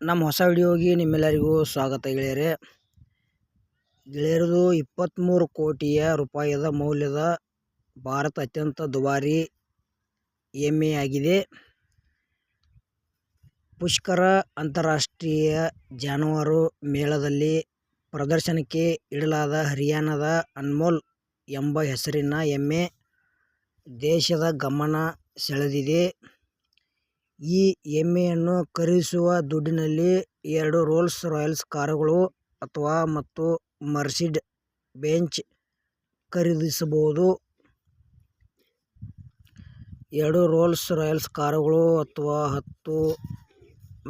ನಮ್ಮ ಹೊಸ ವಿಡಿಯೋಗೆ ನಿಮ್ಮೆಲ್ಲರಿಗೂ ಸ್ವಾಗತ ಗೆಳೆಯರೆ. ಗೆಳೆಯರದು ಇಪ್ಪತ್ತ್ಮೂರು ಕೋಟಿಯ ರೂಪಾಯಿಯ ಮೌಲ್ಯದ ಭಾರತ ಅತ್ಯಂತ ದುಬಾರಿ ಎಮ್ಮೆಯಾಗಿದೆ ಪುಷ್ಕರ ಅಂತಾರಾಷ್ಟ್ರೀಯ ಜಾನುವಾರು ಮೇಳದಲ್ಲಿ ಪ್ರದರ್ಶನಕ್ಕೆ ಇಡಲಾದ ಹರಿಯಾಣದ ಅನ್ಮೋಲ್ ಎಂಬ ಹೆಸರಿನ ಎಮ್ಮೆ ದೇಶದ ಗಮನ ಸೆಳೆದಿದೆ. ಈ ಎಮ್ಮೆಯನ್ನು ಖರೀದಿಸುವ ದುಡ್ಡಿನಲ್ಲಿ ಎರಡು ರೋಲ್ಸ್ ರಾಯ್ಸ್ ಕಾರುಗಳು ಅಥವಾ ಮತ್ತು ಮರ್ಸಿಡ್ ಬೆಂಚ್ ಖರೀದಿಸಬಹುದು. ಎರಡು ರೋಲ್ಸ್ ರಾಯ್ಸ್ ಕಾರುಗಳು ಅಥವಾ ಹತ್ತು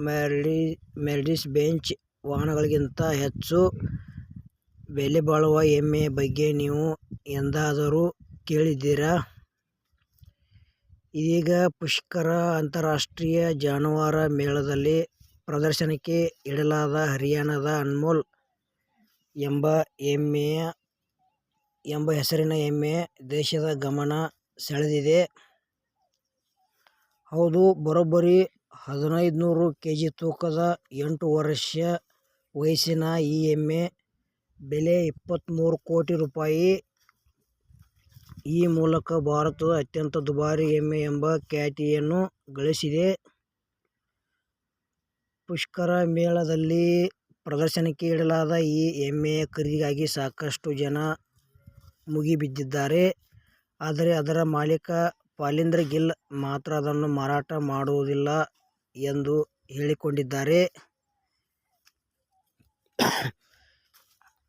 ಮೆರ್ಸಿಡಿಸ್ ಬೆಂಚ್ ವಾಹನಗಳಿಗಿಂತ ಹೆಚ್ಚು ಬೆಲೆಬಾಳುವ ಎಮ್ಮೆಯ ಬಗ್ಗೆ ನೀವು ಎಂದಾದರೂ ಕೇಳಿದ್ದೀರಾ? ಇದೀಗ ಪುಷ್ಕರ ಅಂತಾರಾಷ್ಟ್ರೀಯ ಜಾನುವಾರು ಮೇಳದಲ್ಲಿ ಪ್ರದರ್ಶನಕ್ಕೆ ಇಡಲಾದ ಹರಿಯಾಣದ ಅನ್ಮೋಲ್ ಎಂಬ ಹೆಸರಿನ ಎಮ್ಮೆ ದೇಶದ ಗಮನ ಸೆಳೆದಿದೆ. ಹೌದು, ಬರೋಬ್ಬರಿ ಹದಿನೈದುನೂರು ಕೆಜಿ ತೂಕದ ಎಂಟು ವರ್ಷ ವಯಸ್ಸಿನ ಈ ಎಮ್ಮೆ ಬೆಲೆ ಇಪ್ಪತ್ತ್ಮೂರು ಕೋಟಿ ರೂಪಾಯಿ. ಈ ಮೂಲಕ ಭಾರತವು ಅತ್ಯಂತ ದುಬಾರಿ ಎಮ್ಮೆ ಎಂಬ ಖ್ಯಾತಿಯನ್ನು ಗಳಿಸಿದೆ. ಪುಷ್ಕರ ಮೇಳದಲ್ಲಿ ಪ್ರದರ್ಶನಕ್ಕೆ ಇಡಲಾದ ಈ ಎಮ್ಮೆಯ ಖರೀದಿಗಾಗಿ ಸಾಕಷ್ಟು ಜನ ಮುಗಿಬಿದ್ದಿದ್ದಾರೆ. ಆದರೆ ಅದರ ಮಾಲೀಕ ಪಾಲೀಂದ್ರ ಗಿಲ್ ಮಾತ್ರ ಅದನ್ನು ಮಾರಾಟ ಮಾಡುವುದಿಲ್ಲ ಎಂದು ಹೇಳಿಕೊಂಡಿದ್ದಾರೆ.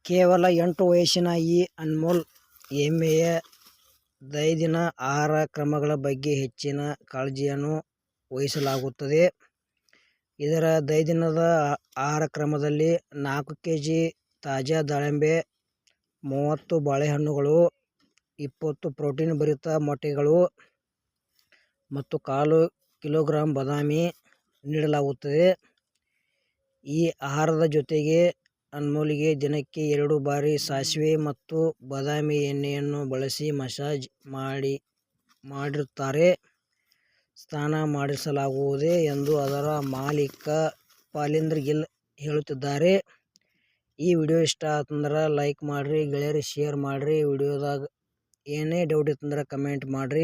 ಕೇವಲ ಎಂಟು ವಯಸ್ಸಿನ ಈ ಅನ್ಮೋಲ್ ಎಮ್ಮೆಯ ದೈನಂದಿನ ಆಹಾರ ಕ್ರಮಗಳ ಬಗ್ಗೆ ಹೆಚ್ಚಿನ ಕಾಳಜಿಯನ್ನು ವಹಿಸಲಾಗುತ್ತದೆ. ಇದರ ದೈನಂದಿನ ಆಹಾರ ಕ್ರಮದಲ್ಲಿ ನಾಲ್ಕು ಕೆಜಿ ತಾಜಾ ದಾಳಿಂಬೆ, ಮೂವತ್ತು ಬಾಳೆಹಣ್ಣುಗಳು, ಇಪ್ಪತ್ತು ಪ್ರೋಟೀನ್ ಭರಿತ ಮೊಟ್ಟೆಗಳು ಮತ್ತು ಕಾಲು ಕಿಲೋಗ್ರಾಂ ಬಾದಾಮಿ ನೀಡಲಾಗುತ್ತದೆ. ಈ ಆಹಾರದ ಜೊತೆಗೆ ಅನ್ಮೋಲ್ಗೆ ದಿನಕ್ಕೆ ಎರಡು ಬಾರಿ ಸಾಸಿವೆ ಮತ್ತು ಬಾದಾಮಿ ಎಣ್ಣೆಯನ್ನು ಬಳಸಿ ಮಸಾಜ್ ಮಾಡಿ, ಮಾಡಿರುತ್ತಾರೆ. ಸ್ನಾನ ಮಾಡಿಸಲಾಗುವುದೇ ಎಂದು ಅದರ ಮಾಲೀಕ ಪಾಲಿಂದ್ರ ಗಿಲ್ ಹೇಳುತ್ತಿದ್ದಾರೆ. ಈ ವಿಡಿಯೋ ಇಷ್ಟ ಆತಂದ್ರೆ ಲೈಕ್ ಮಾಡ್ರಿ, ಗೆಳೆಯರಿಗೆ ಶೇರ್ ಮಾಡ್ರಿ ವಿಡಿಯೋದಾಗ ಏನೇ ಡೌಟ್ ಇತ್ತಂದ್ರೆ ಕಮೆಂಟ್ ಮಾಡ್ರಿ.